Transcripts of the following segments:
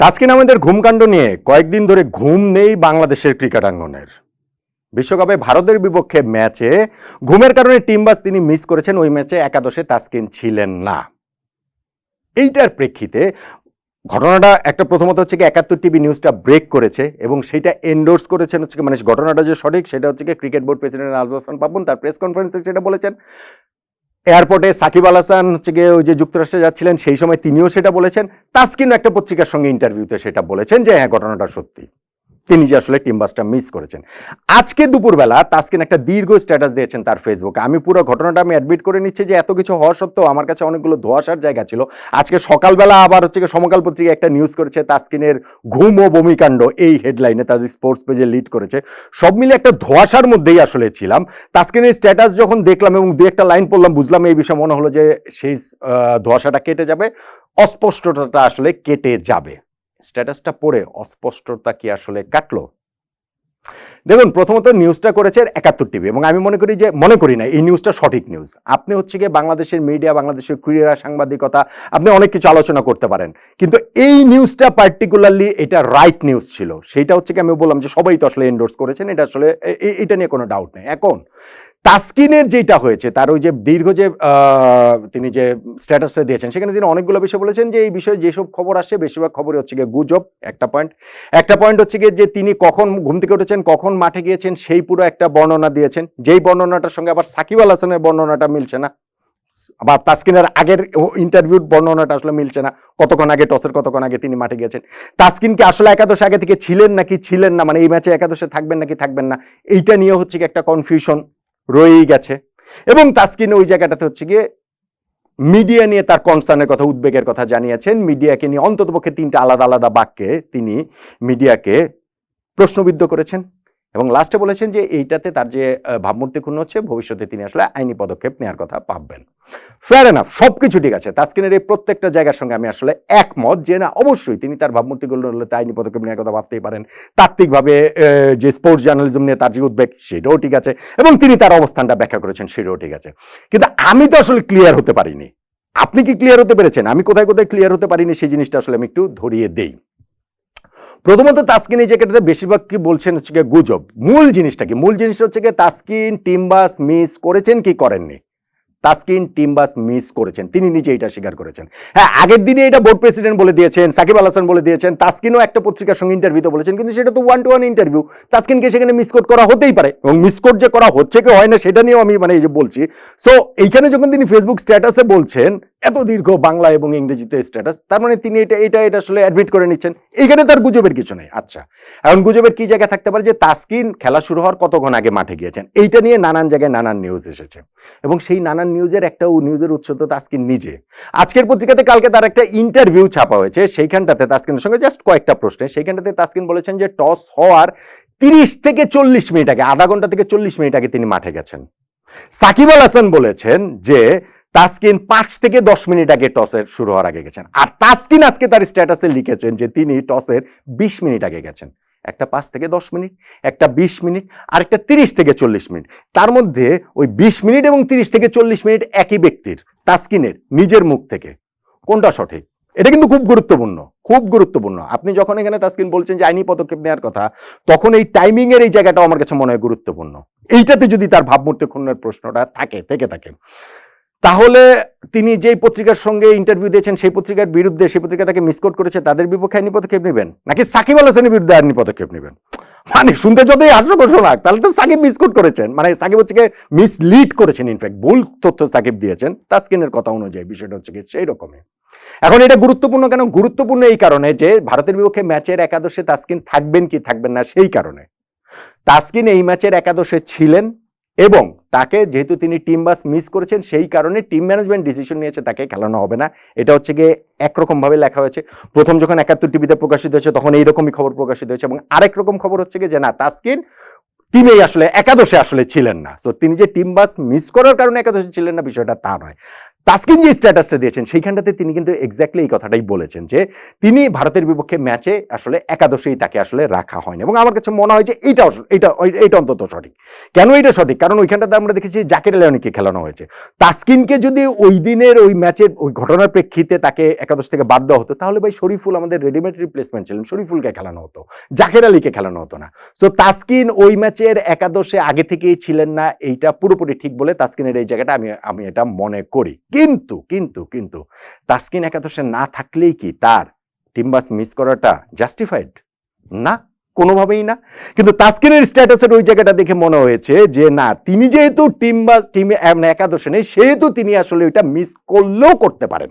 তাসকিন আহমেদের ঘুমকাণ্ড নিয়ে কয়েকদিন ধরে ঘুম নেই বাংলাদেশের ক্রিকেটাঙ্গনের বিশ্বকাপে ভারতের বিপক্ষে ম্যাচে ঘুমের কারণে টিম বাস তিনি মিস করেছেন, ওই ম্যাচে একাদশে তাসকিন ছিলেন না। এইটার প্রেক্ষিতে ঘটনাটা একটা প্রথমত হচ্ছে কি, একাত্তর টিভি নিউজটা ব্রেক করেছে এবং সেটা এন্ডোর্স করেছেন হচ্ছে মানে ঘটনাটা যে সঠিক সেটা হচ্ছে কি, ক্রিকেট বোর্ড প্রেসিডেন্ট আলবাস হাসান পাপন তার প্রেস কনফারেন্সে সেটা বলেছেন। এয়ারপোর্টে সাকিব আল হাসান হচ্ছে গিয়ে ওই যে যুক্তরাষ্ট্রে যাচ্ছিলেন, সেই সময় তিনিও সেটা বলেছেন। তাস্কিন একটা পত্রিকার সঙ্গে ইন্টারভিউতে সেটা বলেছেন যে হ্যাঁ ঘটনাটা সত্যি। তিনি যে আসলে টিম বাসটা মিস করেছেন। আজকে দুপুরবেলা তাসকিন একটা দীর্ঘ স্ট্যাটাস দিয়েছেন তার ফেসবুকে আমি পুরো ঘটনাটা আমি অ্যাডমিট করে নিচ্ছি যে এত কিছু হওয়া সত্ত্বেও আমার কাছে অনেকগুলো ধোয়াশার জায়গা ছিল। আজকে সকালবেলা আবার হচ্ছে সমকাল পত্রিকা একটা নিউজ করেছে তাসকিনের ঘুম ও বমিকাণ্ড। এই হেডলাইনে তাদের স্পোর্টস পেজে লিড করেছে। সব মিলে একটা ধোয়াশার মধ্যেই আসলে ছিলাম। তাসকিনের স্ট্যাটাস যখন দেখলাম এবং দু একটা লাইন পড়লাম, বুঝলাম এই বিষয়ে মনে হলো যে সেই ধোঁয়াশাটা কেটে যাবে। অস্পষ্টতাটা আসলে কেটে যাবে। স্ট্যাটাসটা পড়ে অস্পষ্টতা কি আসলে কাটলো? দেখুন, প্রথমত নিউজটা করেছে একাত্তর টিভি এবং আমি মনে করি যে, মনে করি না, এই নিউজটা সঠিক নিউজ। আপনি হচ্ছে গিয়ে বাংলাদেশের মিডিয়া, বাংলাদেশের ক্রীড়া, সাংবাদিকতা, আপনি অনেক কিছু আলোচনা করতে পারেন। কিন্তু এই নিউজটা পার্টিকুলারলি এটা রাইট নিউজ ছিল। সেইটা হচ্ছে কি আমি বললাম যে, সবাই তো আসলে এন্ডোর্স করেছেন, এটা আসলে এটা নিয়ে কোনো ডাউট নেই। এখন তাসকিনের যেটা হয়েছে, তার ওই যে দীর্ঘ যে তিনি যে স্ট্যাটাসটা দিয়েছেন, সেখানে তিনি অনেকগুলো বিষয় বলেছেন যে এই বিষয়ে যেসব খবর আসছে, বেশিরভাগ খবরই হচ্ছে গিয়ে গুজব, একটা পয়েন্ট একটা পয়েন্ট হচ্ছে গিয়ে যে তিনি কখন ঘুম থেকে উঠেছেন, কখন মাঠে গিয়েছেন, সেই পুরো একটা বর্ণনা দিয়েছেন। যেই বর্ণনাটার সঙ্গে আবার সাকিব আল হাসানের বর্ণনাটা মিলছে না। আবার তাসকিনের আগের ইন্টারভিউর বর্ণনাটা আসলে মিলছে না, কতক্ষণ আগে, টসের কতক্ষণ আগে তিনি মাঠে গিয়েছেন। তাসকিন কি আসলে একাদশে আগে থেকে ছিলেন নাকি ছিলেন না? মানে এই ম্যাচে একাদশে থাকবেন নাকি থাকবেন না? এইটা নিয়ে হচ্ছে একটা কনফিউশন রয়েই গেছে। এবং তাস্কিন ওই জায়গাটাতে হচ্ছে গিয়ে মিডিয়া নিয়ে তার কনসার্নের কথা, উদ্বেগের কথা জানিয়েছেন। মিডিয়াকে নিয়ে অন্ততপক্ষে তিনটা আলাদা আলাদা বাক্যে তিনি মিডিয়াকে প্রশ্নবিদ্ধ করেছেন। এবং লাস্টে বলেছেন যে এইটাতে তার যে ভাবমূর্তি ক্ষুণ্ণ হচ্ছে, ভবিষ্যতে তিনি আসলে আইনি পদক্ষেপ নেওয়ার কথা ভাববেন। ফেয়ার এনাফ সব কিছু ঠিক আছে। তাসকিনের এই প্রত্যেকটা জায়গার সঙ্গে আমি আসলে একমত যে না, অবশ্যই তিনি তার ভাবমূর্তিগুলো হলে আইনি পদক্ষেপ নেওয়ার কথা ভাবতেই পারেন। তাত্ত্বিকভাবে যে স্পোর্টস জার্নালিজম নিয়ে তার যে উদ্বেগ, সেটাও ঠিক আছে এবং তিনি তার অবস্থানটা ব্যাখ্যা করেছেন, সেটাও ঠিক আছে। কিন্তু আমি তো আসলে ক্লিয়ার হতে পারিনি। আপনি কি ক্লিয়ার হতে পেরেছেন? আমি কোথায় কোথায় ক্লিয়ার হতে পারিনি, সেই জিনিসটা আসলে আমি একটু ধরিয়ে দেই। প্রথমত তাস্কিন এই জায়গাটাতে বেশিরভাগ কি বলছেন হচ্ছে গিয়ে গুজব। মূল জিনিসটা কি? মূল জিনিসটা হচ্ছে গিয়ে তাসকিন টিমবাস মিস করেছেন কি করেননি? তাসকিন টিমবাস মিস করেছেন। তিনি নিজে এটা স্বীকার করেছেন। হ্যাঁ আগের দিনে এটা বোর্ড প্রেসিডেন্ট বলে দিয়েছেন, সাকিব আল হাসান বলে দিয়েছেন, তাসকিনও একটা পত্রিকার সঙ্গে ইন্টারভিউতে বলেছেন, কিন্তু সেটা তো ওয়ান টু ওয়ান ইন্টারভিউ তাস্কিনকে সেখানে মিসকোট করা হতেই পারে এবং মিসকোট যে করা হচ্ছে কি হয় না, সেটা নিয়েও আমি মানে এই যে বলছি। সো এইখানে যখন তিনি ফেসবুক স্ট্যাটাসে বলছেন এত দীর্ঘ বাংলা এবং ইংরেজিতে স্ট্যাটাস তার মানে তিনি এটা এটা এটা আসলে অ্যাডমিট করে নিচ্ছেন। এইখানে তার গুজবের কিছু নেই। আচ্ছা এখন গুজবের কি জায়গা থাকতে পারে? যে তাসকিন খেলা শুরু হওয়ার কতক্ষণ আগে মাঠে গিয়েছেন? এইটা নিয়ে নানান জায়গায় নানান নিউজ এসেছে। এবং সেই নানান নিউজের একটা নিউজের উৎস তো তাসকিন নিজে। আজকের পত্রিকাতে কালকে তার একটা ইন্টারভিউ ছাপা হয়েছে। সেইখানটাতে তাসকিনের সঙ্গে জাস্ট কয়েকটা প্রশ্নে, সেইখানটাতে তাসকিন বলেছেন যে টস হওয়ার তিরিশ থেকে চল্লিশ মিনিট আগে, আধা ঘণ্টা থেকে চল্লিশ মিনিট আগে তিনি মাঠে গেছেন। সাকিব আল হাসান বলেছেন যে তাসকিন পাঁচ থেকে দশ মিনিট আগে টসের শুরু হওয়ার আগে গেছেন। আর তাসকিন আজকে তার স্ট্যাটাসে লিখেছেন যে তিনি টসের বিশ মিনিট আগে গেছেন। একটা পাঁচ থেকে দশ মিনিট, একটা বিশ মিনিট, আর একটা তিরিশ থেকে চল্লিশ মিনিট। তার মধ্যে ওই বিশ মিনিট এবং তিরিশ থেকে চল্লিশ মিনিট একই ব্যক্তির, তাসকিনের, নিজের মুখ থেকে। কোনটা সঠিক? এটা কিন্তু খুব গুরুত্বপূর্ণ খুব গুরুত্বপূর্ণ। আপনি যখন এখানে তাসকিন বলছেন যে আইনি পদক্ষেপ নেওয়ার কথা, তখন এই টাইমিং এর এই জায়গাটাও আমার কাছে মনে হয় গুরুত্বপূর্ণ। এইটাতে যদি তার ভাবমূর্তি ক্ষুণ্ণের প্রশ্নটা থাকে, থেকে থাকে তাহলে তিনি যেই পত্রিকার সঙ্গে ইন্টারভিউ দিয়েছেন, সেই পত্রিকার বিরুদ্ধে, সেই পত্রিকা তাকে মিসকোট করেছে, তাদের বিপক্ষে আইনি পদক্ষেপ নেবেন? নাকি সাকিব আল হাসানের বিরুদ্ধে আইনি পদক্ষেপ নেবেন? মানে শুনতে যতই হাস্যকর শোনাক তাহলে তো সাকিব মিসকোট করেছেন। মানে সাকিব হচ্ছে মিসলিড করেছেন ইনফ্যাক্ট ভুল তথ্য সাকিব দিয়েছেন। তাসকিনের কথা অনুযায়ী বিষয়টা হচ্ছে সেই রকমই এখন এটা গুরুত্বপূর্ণ কেন? গুরুত্বপূর্ণ এই কারণে যে ভারতের বিপক্ষে ম্যাচের একাদশে তাসকিন থাকবেন কি থাকবেন না, সেই কারণে। তাসকিন এই ম্যাচের একাদশে ছিলেন এবং তাকে যেহেতু তিনি টিম বাস মিস করেছেন, সেই কারণে টিম ম্যানেজমেন্ট ডিসিশন নিয়েছে, তাকে খেলানো হবে না। এটা হচ্ছে গিয়ে একরকমভাবে লেখা হয়েছে। প্রথম যখন একাত্তর টিভিতে প্রকাশিত হয়েছে, তখন এইরকমই খবর প্রকাশিত হয়েছে এবং আরেক রকম খবর হচ্ছে গিয়ে যে, না, তাসকিন টিমেই আসলে, একাদশে আসলে ছিলেন না। তো তিনি যে টিম বাস মিস করার কারণে একাদশে ছিলেন না, বিষয়টা তা নয়। তাসকিন যে স্ট্যাটাসটা দিয়েছেন, সেইখানটাতে তিনি কিন্তু এক্স্যাক্টলি এই কথাটাই বলেছেন যে তিনি ভারতের বিপক্ষে ম্যাচে আসলে একাদশেই তাকে আসলে রাখা হয়নি। এবং আমার কাছে মনে হয় যে এটা এটা এটা অন্তত সঠিক। কেন এটা সঠিক? কারণ ওইখানটাতে আমরা দেখেছি জাকির আলিয়ানিকে খেলানো হয়েছে। তাসকিনকে যদি ওই দিনের ওই ম্যাচের ওই ঘটনার প্রেক্ষিতে তাকে একাদশ থেকে বাদ দেওয়া হতো, তাহলে ভাই শরীফুল আমাদের রেডিমেড রিপ্লেসমেন্ট ছিলেন। শরীফুলকে খেলানো হতো, জাকের আলীকে খেলানো হতো না। সো তাসকিন ওই ম্যাচের একাদশে আগে থেকেই ছিলেন না, এইটা পুরোপুরি ঠিক বলে তাসকিনের এই জায়গাটা আমি আমি এটা মনে করি। কিন্তু কিন্তু কিন্তু তাস্কিন একাদশে না থাকলেই কি তার টিম্বাস মিস করাটা জাস্টিফাইড না, কোনোভাবেই না। কিন্তু তাস্কিনের স্ট্যাটাসের ওই জায়গাটা দেখে মনে হয়েছে যে, না, তিনি যেহেতু টিম বা টিমে মানে একাদশে নেই, সেহেতু তিনি আসলে ওইটা মিস করলেও করতে পারেন।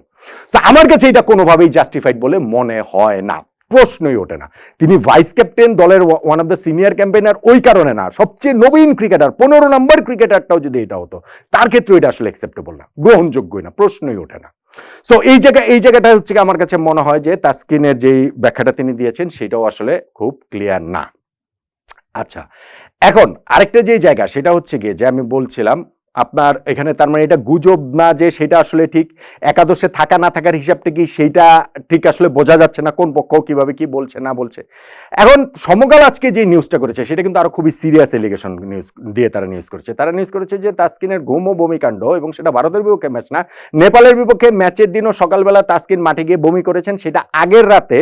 আমার কাছে এটা কোনোভাবেই জাস্টিফাইড বলে মনে হয় না। প্রশ্নই ওঠে না। তিনি ভাইস ক্যাপ্টেন দলের one of the senior campaigner ওই কারণে না, সবচেয়ে নবীন ক্রিকেটার পনেরো নম্বর ক্রিকেটারটাও যদি এটা হতো, তার ক্ষেত্রে এটা আসলে অ্যাকসেপ্টেবল না, গ্রহণযোগ্যই না, প্রশ্নই ওঠে না। সো এই জায়গা, এই জায়গাটা হচ্ছে আমার কাছে মনে হয় যে তাসকিনের যেই ব্যাখ্যাটা তিনি দিয়েছেন, সেটাও আসলে খুব ক্লিয়ার না। আচ্ছা এখন আরেকটা যে জায়গা, সেটা হচ্ছে গিয়ে যে আমি বলছিলাম আপনার এখানে তার মানে এটা গুজব না যে সেটা আসলে ঠিক, একাদশে থাকা না থাকার হিসাবটা কি সেইটা ঠিক আসলে বোঝা যাচ্ছে না, কোন পক্ষ কীভাবে কি বলছে, না বলছে? এখন সমকাল আজকে যে নিউজটা করেছে, সেটা কিন্তু আরও খুবই সিরিয়াস এলিগেশন নিউজ দিয়ে তারা নিউজ করেছে। তারা নিউজ করেছে যে তাসকিনের ঘুম ও বমিকাণ্ড এবং সেটা ভারতের বিপক্ষে ম্যাচ না, নেপালের বিপক্ষে ম্যাচের দিনও সকালবেলা তাসকিন মাঠে গিয়ে বমি করেছেন, সেটা আগের রাতে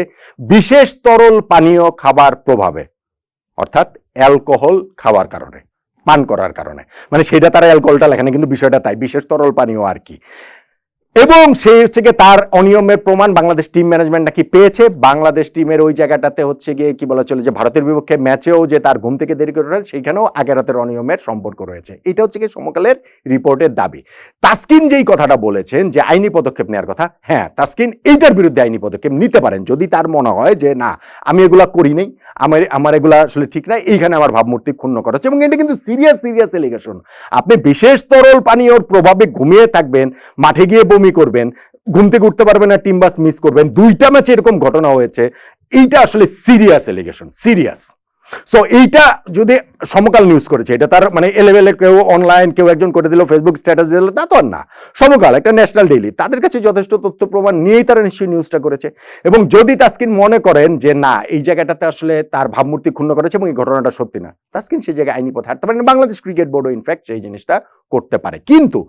বিশেষ তরল পানীয় খাবার প্রভাবে, অর্থাৎ অ্যালকোহল খাওয়ার কারণে। পান করার কারণে। মানে সেটা তারা অ্যালকোহলটা লেখে না কিন্তু বিষয়টা তাই, বিশেষ তরল পানীয় আর কি। এবং সে হচ্ছে গিয়ে তার অনিয়মের প্রমাণ বাংলাদেশ টিম ম্যানেজমেন্ট নাকি পেয়েছে। বাংলাদেশ টিমের ওই জায়গাটাতে হচ্ছে গিয়ে কি বলা চলে যে ভারতের বিপক্ষে ম্যাচেও যে তার ঘুম থেকে দেরি করে সেইখানেও আগের রাতের অনিয়মের সম্পর্ক রয়েছে। এটা হচ্ছে কি সমকালের রিপোর্টের দাবি। তাসকিন যেই কথাটা বলেছেন যে আইনি পদক্ষেপ নেওয়ার কথা হ্যাঁ তাসকিন এইটার বিরুদ্ধে আইনি পদক্ষেপ নিতে পারেন। যদি তার মনে হয় যে না, আমি এগুলা করি নাই, আমার আমার এগুলা আসলে ঠিক নাই, এইখানে আমার ভাবমূর্তি ক্ষুণ্ণ করা হচ্ছে। এবং এটা কিন্তু সিরিয়াস সিরিয়াস এলিগেশন আপনি বিশেষ তরল পানীয়র প্রভাবে ঘুমিয়ে থাকবেন, মাঠে গিয়ে বমি করবেন, ঘুম থেকে উঠতে পারবেন না টিম বাস মিস করবেন। দুইটা ম্যাচে এরকম ঘটনা হয়েছে, এইটা আসলে সিরিয়াস এলিগেশন সিরিয়াস সো এইটা যদি সমকাল নিউজ করেছে। এটা তার মানে এলেভেলে কেউ অনলাইন কেউ একজন করে দিল ফেসবুক স্ট্যাটাস দিল, তা তো আর না। সমকাল, একটা ন্যাশনাল ডেইলি তাদের কাছে যথেষ্ট তথ্য প্রমাণ নিয়েই তারা নিশ্চয়ই নিউজটা করেছে। এবং যদি তাসকিন মনে করেন যে, না, এই জায়গাটাতে আসলে তার ভাবমূর্তি ক্ষুণ্ণ করেছে এবং এই ঘটনাটা সত্যি না। তাসকিন সেই জায়গায় আইনি পথে হাঁটতে পারেন। বাংলাদেশ ক্রিকেট বোর্ডও ইনফ্যাক্ট সেই জিনিসটা করতে পারে। কিন্তু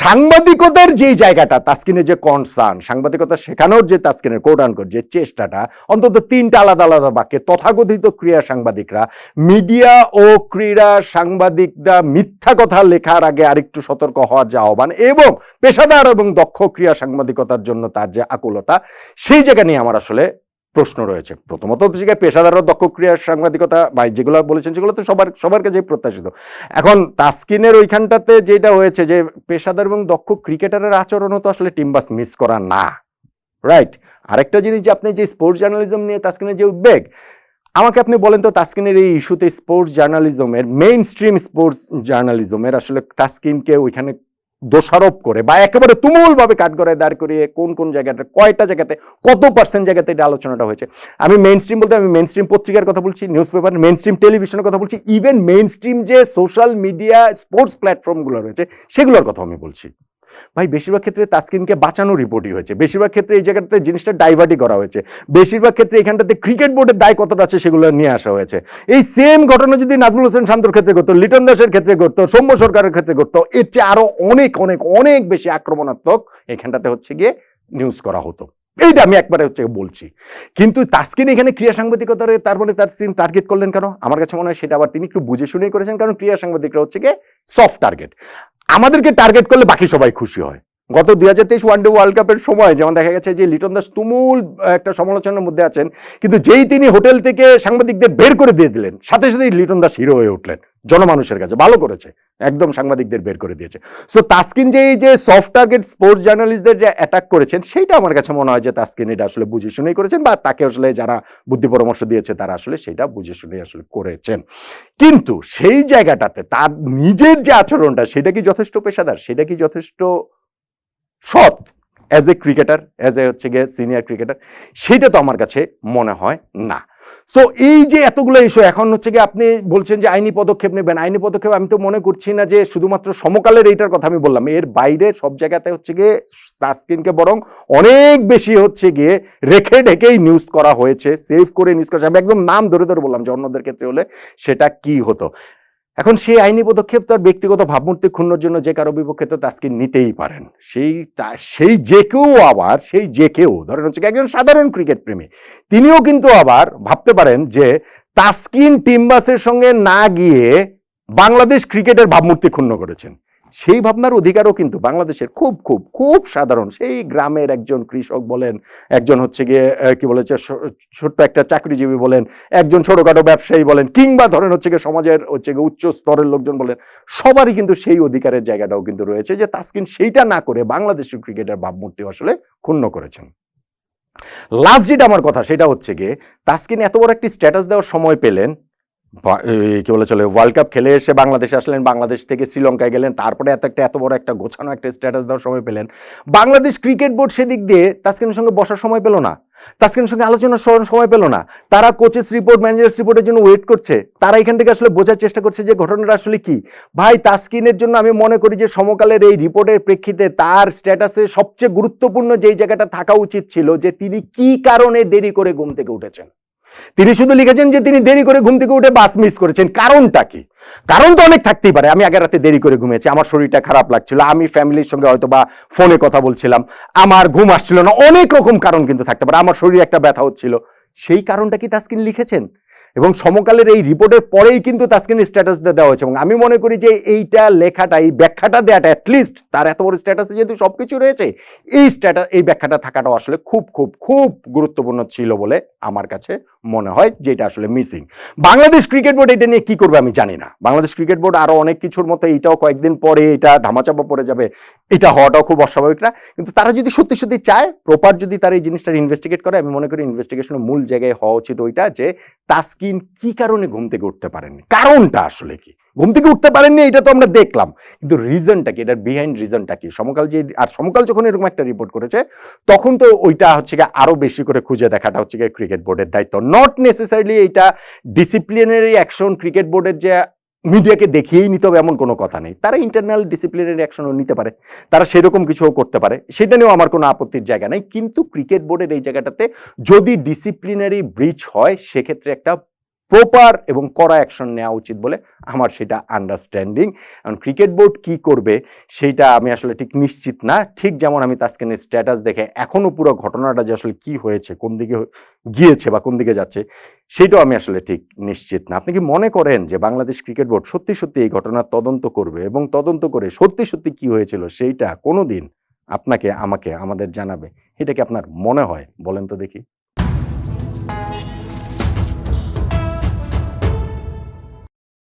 সাংবাদিকতার যে জায়গাটা তাসকিনের যে কনসার্ন সাংবাদিকতা শেখানোর যে তাসকিনের কোট আনকোট যে চেষ্টাটা, অন্তত তিনটা আলাদা আলাদা বাক্যে তথাকথিত ক্রিয়া সাংবাদিকরা মিডিয়া ও ক্রীড়া, সাংবাদিকরা মিথ্যা কথা লেখার আগে আরেকটু সতর্ক হওয়ার যে আহ্বান এবং পেশাদার এবং দক্ষ ক্রীড়া সাংবাদিকতার জন্য তার যে আকুলতা, সেই জায়গা নিয়ে আমার আসলে প্রশ্ন রয়েছে। প্রথমত গিয়ে পেশাদার দক্ষ ক্রীড়া সাংবাদিকতা বা যেগুলো বলেছেন সেগুলো তো সবার সবার কাছে প্রত্যাশিত। এখন তাসকিনের ওইখানটাতে যেটা হয়েছে যে পেশাদার এবং দক্ষ ক্রিকেটারের আচরণও তো আসলে টিম বাস মিস করা না, রাইট? আরেকটা জিনিস যে আপনি যে স্পোর্টস জার্নালিজম নিয়ে তাসকিনের যে উদ্বেগ আমাকে আপনি বলেন তো তাসকিনের এই ইস্যুতে স্পোর্টস জার্নালিজমের মেইন স্ট্রিম স্পোর্টস জার্নালিজমের আসলে তাসকিনকে ওইখানে দোষারোপ করে বা একেবারে তুমুলভাবে কাঠগড়ায় দাঁড় করিয়ে কোন কোন জায়গাতে, কয়টা জায়গাতে, কত পার্সেন্ট জায়গাতে এটা আলোচনাটা হয়েছে? আমি মেইন স্ট্রিম বলতে, আমি মেইন স্ট্রিম পত্রিকার কথা বলছি নিউজ পেপার মেইন স্ট্রিম টেলিভিশনের কথা বলছি ইভেন মেইন স্ট্রিম যে সোশ্যাল মিডিয়া স্পোর্টস প্ল্যাটফর্মগুলো রয়েছে, সেগুলোর কথা আমি বলছি। ভাই, বেশিরভাগ ক্ষেত্রে তাসকিনকে বাঁচানো রিপোর্টই হয়েছে। বেশিরভাগ ক্ষেত্রে এই জায়গাটাতে জিনিসটা ডাইভার্টই করা হয়েছে। বেশিরভাগ ক্ষেত্রে এখানটাতে ক্রিকেট বোর্ডের দায় কতটা আছে সেগুলো নিয়ে আসা হয়েছে। এই সেম ঘটনা যদি নাজমুল হোসেন শান্তর ক্ষেত্রে করতো লিটন দাসের ক্ষেত্রে করতো সৌম্য সরকারের ক্ষেত্রে করতো এর চেয়ে আরও অনেক অনেক অনেক বেশি আক্রমণাত্মক এখানটাতে হচ্ছে গিয়ে নিউজ করা হতো। এইটা আমি একবারে হচ্ছে বলছি। কিন্তু তাসকিন এখানে ক্রিয়া সাংবাদিকতার তার মানে তার সিম টার্গেট করলেন কেন? আমার কাছে মনে হয় সেটা আবার তিনি একটু বুঝে শুনেই করেছেন, কারণ ক্রিয়া সাংবাদিকরা হচ্ছে গিয়ে সফট টার্গেট আমাদেরকে টার্গেট করলে বাকি সবাই খুশি হয়। গত দুই হাজার তেইশ ওয়ানডে ওয়ার্ল্ড কাপের সময় যেমন দেখা গেছে যে লিটন দাস তুমুল একটা সমালোচনার মধ্যে আছেন, কিন্তু যেই তিনি হোটেল থেকে সাংবাদিকদের বের করে দিয়ে দিলেন, সাথে সাথেই লিটন দাস হিরো হয়ে উঠলেন। জনমানুষের কাছে, ভালো করেছে, একদম সাংবাদিকদের বের করে দিয়েছে। সো তাসকিন যে এই যে সফট টার্গেট স্পোর্টস জার্নালিস্টদের যে অ্যাটাক করেছেন, সেইটা আমার কাছে মনে হয় যে তাসকিন এটা আসলে বুঝে শুনেই করেছেন বা তাকে আসলে যারা বুদ্ধি পরামর্শ দিয়েছে, তারা আসলে সেটা বুঝে শুনেই আসলে করেছেন। কিন্তু সেই জায়গাটাতে তার নিজের যে আচরণটা, সেটা কি যথেষ্ট পেশাদার? সেটা কি যথেষ্ট সৎ? As a cricketer as a হচ্ছে গিয়ে সিনিয়র ক্রিকেটার সেটা তো আমার কাছে মনে হয় না। সো এই যে এতগুলো ইস্যু এখন হচ্ছে কি আপনি বলছেন যে আইনি পদক্ষেপ নেবেন। আইনি পদক্ষেপ আমি তো মনে করছি না যে শুধুমাত্র সমকালের এইটার কথা আমি বললাম। এর বাইরে সব জায়গাতে হচ্ছে গিয়ে সাসকিনকে বরং অনেক বেশি হচ্ছে গিয়ে রেখে ঢেকেই নিউজ করা হয়েছে। সেভ করে নিউজ করা আমি একদম নাম ধরে ধরে বললাম যে অন্যদের ক্ষেত্রে হলে সেটা কি হতো? এখন সেই আইনি পদক্ষেপ তার ব্যক্তিগত ভাবমূর্তি ক্ষুণ্ণর জন্য যে কারও বিপক্ষে তো তাস্কিন নিতেই পারেন। সেই সেই যে কেউ আবার, সেই যে কেউ, ধরেন হচ্ছে একজন সাধারণ ক্রিকেট প্রেমী, তিনিও কিন্তু আবার ভাবতে পারেন যে তাস্কিন টিমবাসের সঙ্গে না গিয়ে বাংলাদেশ ক্রিকেটের ভাবমূর্তি ক্ষুণ্ণ করেছেন। সেই ভাবনার অধিকারও কিন্তু বাংলাদেশের খুব খুব খুব সাধারণ। সেই গ্রামের একজন কৃষক বলেন, একজন হচ্ছে গিয়ে কি বলেছে ছোট্ট একটা চাকরিজীবী বলেন, একজন ছোটখাটো ব্যবসায়ী বলেন, কিংবা ধরেন হচ্ছে গিয়ে সমাজের হচ্ছে গিয়ে উচ্চ স্তরের লোকজন বলেন, সবারই কিন্তু সেই অধিকারের জায়গাটাও কিন্তু রয়েছে যে তাস্কিন সেইটা না করে বাংলাদেশের ক্রিকেটের ভাবমূর্তি আসলে ক্ষুণ্ণ করেছেন। লাস্ট যেটা আমার কথা, সেটা হচ্ছে গিয়ে, তাস্কিন এত বড় একটি স্ট্যাটাস দেওয়ার সময় পেলেন কি বলে চলে ওয়ার্ল্ড কাপ খেলে এসে বাংলাদেশে আসলেন, বাংলাদেশ থেকে শ্রীলঙ্কায় গেলেন, তারপরে এত একটা, এত বড় একটা গোছানো একটা স্ট্যাটাস দেওয়ার সময় পেলেন। বাংলাদেশ ক্রিকেট বোর্ড সেদিক দিয়ে তাস্কিনের সঙ্গে বসার সময় পেল না। তাস্কিনের সঙ্গে আলোচনার সময় পেল না। তারা কোচেস রিপোর্ট ম্যানেজার্স রিপোর্টের জন্য ওয়েট করছে। তারা এখান থেকে আসলে বোঝার চেষ্টা করছে যে ঘটনাটা আসলে কি। ভাই, তাস্কিনের জন্য আমি মনে করি যে সমকালের এই রিপোর্টের প্রেক্ষিতে তার স্ট্যাটাসে সবচেয়ে গুরুত্বপূর্ণ যেই জায়গাটা থাকা উচিত ছিল যে তিনি কি কারণে দেরি করে ঘুম থেকে উঠেছেন। তিনি শুধু লিখেছেন যে তিনি দেরি করে ঘুম থেকে উঠে বাস মিস করেছেন। কারণটা কি? কারণ তো অনেক থাকতেই পারে। আমি আগের রাতে দেরি করে ঘুমিয়েছি। আমার শরীরটা খারাপ লাগছিল। আমি ফ্যামিলির সঙ্গে হয়তো বা ফোনে কথা বলছিলাম। আমার ঘুম আসছিল না। অনেক রকম কারণ কিন্তু থাকতে পারে। আমার শরীরে একটা ব্যথা হচ্ছিল। সেই কারণটা কি তাস্কিন লিখেছেন? এবং সমকালের এই রিপোর্টের পরেই কিন্তু তাস্কিনের স্ট্যাটাস দেওয়া হয়েছে। এবং আমি মনে করি যে এইটা লেখাটা, এই ব্যাখ্যাটা দেওয়াটা অ্যাটলিস্ট তার এত বড় স্ট্যাটাসে যেহেতু সবকিছু রয়েছে, এই স্ট্যাটাস এই ব্যাখ্যাটা থাকাটাও আসলে খুব খুব খুব গুরুত্বপূর্ণ ছিল বলে আমার কাছে মনে হয় যেটা আসলে মিসিং বাংলাদেশ ক্রিকেট বোর্ড এটা নিয়ে কি করবে আমি জানি না। বাংলাদেশ ক্রিকেট বোর্ড আরও অনেক কিছুর মতো এটাও কয়েকদিন পরে এটা ধামাচাপা পড়ে যাবে, এটা হওয়াটাও খুব অস্বাভাবিক না। কিন্তু তারা যদি সত্যি সত্যি চায় প্রপার যদি তারা এই জিনিসটা ইনভেস্টিগেট করে, আমি মনে করি ইনভেস্টিগেশনের মূল জায়গায় হওয়া উচিত ওইটা যে তাস্কিন কি কারণে ঘুম থেকে উঠতে পারেনি কারণটা আসলে কি? ঘুম থেকে উঠতে পারেননি, এটা তো আমরা দেখলাম। কিন্তু রিজনটা কি? এটার বিহাইন্ড রিজনটা কি? সমকাল যে, আর সমকাল যখন এরকম একটা রিপোর্ট করেছে, তখন তো ওইটা হচ্ছে গিয়ে আরও বেশি করে খুঁজে দেখাটা হচ্ছে গিয়ে ক্রিকেট বোর্ডের দায়িত্ব। নট নেসেসারিলি এটা ডিসিপ্লিনারি অ্যাকশন ক্রিকেট বোর্ডের যে মিডিয়াকে দেখিয়েই নিতে হবে এমন কোনো কথা নেই। তারা ইন্টারনাল ডিসিপ্লিনারি অ্যাকশনও নিতে পারে। তারা সেরকম কিছুও করতে পারে। সেটা নিয়েও আমার কোনো আপত্তির জায়গা নেই। কিন্তু ক্রিকেট বোর্ডের এই জায়গাটাতে যদি ডিসিপ্লিনারি ব্রিচ হয়, সেক্ষেত্রে একটা প্রপার এবং কড়া অ্যাকশন নেওয়া উচিত বলে আমার সেটা আন্ডারস্ট্যান্ডিং কারণ ক্রিকেট বোর্ড কি করবে সেইটা আমি আসলে ঠিক নিশ্চিত না। ঠিক যেমন আমি তাস্কিনের স্ট্যাটাস দেখে এখনও পুরো ঘটনাটা যে আসলে কি হয়েছে, কোন দিকে গিয়েছে বা কোন দিকে যাচ্ছে, সেটাও আমি আসলে ঠিক নিশ্চিত না। আপনি কি মনে করেন যে বাংলাদেশ ক্রিকেট বোর্ড সত্যি সত্যি এই ঘটনার তদন্ত করবে এবং তদন্ত করে সত্যি সত্যি কি হয়েছিল সেইটা কোনোদিন আপনাকে, আমাকে, আমাদের জানাবে? এটা কি আপনার মনে হয়? বলেন তো দেখি।